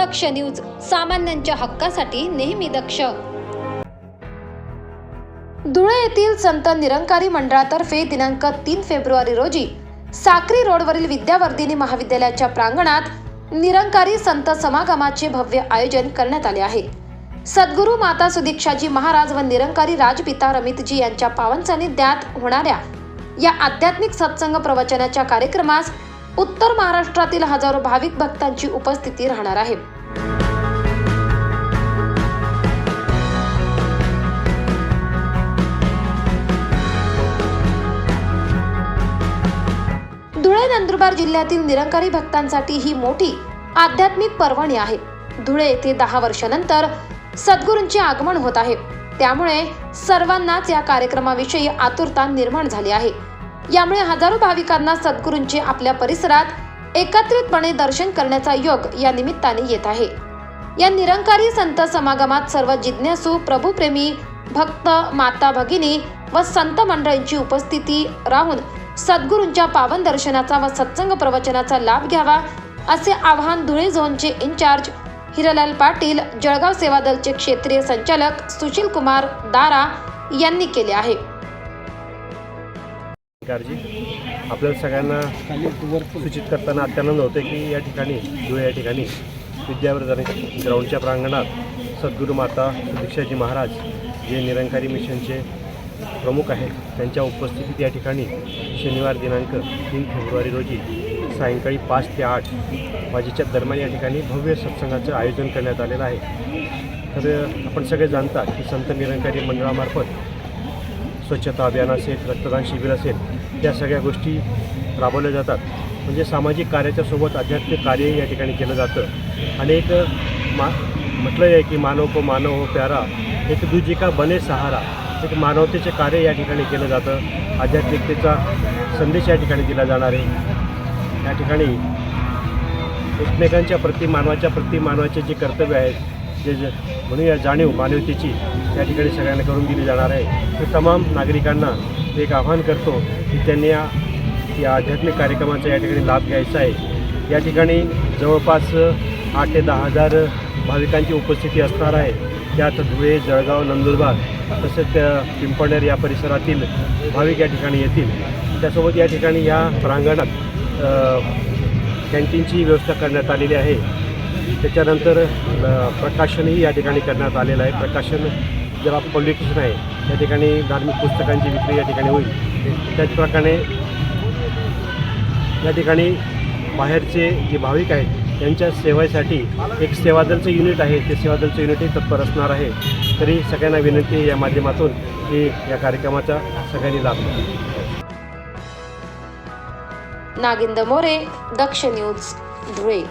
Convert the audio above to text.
दक्ष news सामान्यांच्या हक्कासाठी नेहमी दक्ष. धुळे येथील संत निरंकारी मंडळातर्फे दिनांक तीन फेब्रुवारी रोजी साक्री रोडवरील विद्यावर्धिनी महाविद्यालयाच्या प्रांगणात निरंकारी संत समागमाचे भव्य आयोजन करण्यात आले आहे. सद्गुरू माता सुदीक्षाजी महाराज व निरंकारी राजपिता रमितजी यांच्या पावन सानिध्यात होणाऱ्या या आध्यात्मिक सत्संग प्रवचनाच्या कार्यक्रमास उत्तर महाराष्ट्रातील हजारो भाविक भक्तांची उपस्थिती राहणार आहे. धुळे नंदुरबार जिल्ह्यातील निरंकारी भक्तांसाठी ही मोठी आध्यात्मिक पर्वणी आहे. धुळे येथे दहा वर्षानंतर सद्गुरूंचे आगमन होत आहे. त्यामुळे सर्वांनाच या कार्यक्रमाविषयी आतुरता निर्माण झाली आहे. यामुळे हजारो भाविकांना सद्गुरूंचे आपल्या परिसरात एकत्रितपणे दर्शन करण्याचा योग या निमित्ताने येत आहे. या निरंकारी संत समागमात सर्व जिज्ञासू प्रभुप्रेमी भक्त माता भगिनी व संत मंडळींची उपस्थिती राहून सद्गुरूंच्या पावन दर्शनाचा व सत्संग प्रवचनाचा लाभ घ्यावा असे आवाहन धुळे झोनचे इन्चार्ज हिरलाल पाटील जळगाव सेवा दलचे क्षेत्रीय संचालक सुशील कुमार दारा यांनी केले आहे. सरकारजी आपल्याला सगळ्यांना सूचित करताना अत्यानंद होतो की या ठिकाणी धुळे या ठिकाणी विद्यावर्धन ग्राउंडच्या प्रांगणात सद्गुरू माता दीक्षाजी महाराज जे निरंकारी मिशनचे प्रमुख आहेत त्यांच्या उपस्थितीत या ठिकाणी शनिवार दिनांक तीन फेब्रुवारी रोजी सायंकाळी पाच ते आठ वाजेच्या दरम्यान या ठिकाणी भव्य सत्संगाचं आयोजन करण्यात आलेलं आहे. तर आपण सगळे जाणता की संत निरंकारी मंडळामार्फत स्वच्छता अभियान असेल रक्तदान शिबिर असेल या सगळ्या गोष्टी राबवल्या जातात. म्हणजे सामाजिक कार्याच्या सोबत आध्यात्मिक कार्यही या ठिकाणी केलं जातं. आणि एक मा म्हटलं आहे की मानव को मानव हो प्यारा एक दुजी का बने सहारा एक मानवतेचे कार्य या ठिकाणी केलं जातं. आध्यात्मिकतेचा संदेश या ठिकाणी दिला जाणार आहे. या ठिकाणी एकमेकांच्या प्रति मानवाच्या प्रति मानवाचे जे कर्तव्य आहेत जे जे म्हणूया जाणीव मानवतेची या ठिकाणी सगळ्यांना करून दिली जाणार आहे. तर तमाम नागरिकांना एक आव्हान करतो की त्यांनी या या आध्यात्मिक कार्यक्रमाचा या ठिकाणी लाभ घ्यायचा आहे. या ठिकाणी जवळपास आठ ते दहा हजार भाविकांची उपस्थिती असणार आहे. त्यात धुळे जळगाव नंदुरबार तसेच त्या पिंपळनेर या परिसरातील भाविक या ठिकाणी येतील. त्यासोबत या ठिकाणी या प्रांगणात कॅन्टीनची व्यवस्था करण्यात आलेली आहे. त्याच्यानंतर प्रकाशनही या ठिकाणी करण्यात आलेलं आहे. प्रकाशन ज्याला पब्लिकेशन आहे त्या ठिकाणी धार्मिक पुस्तकांची विक्री या ठिकाणी होईल. त्याचप्रकारे या ठिकाणी बाहेरचे जे भाविक आहेत त्यांच्या सेवेसाठी एक सेवादलचं युनिट आहे. ते सेवादलचं युनिटही तत्पर असणार आहे. तरी सगळ्यांना विनंती आहे या माध्यमातून की या कार्यक्रमाचा सगळ्यांनी लाभ नागिंद मोरे दक्ष न्यूज धुळे.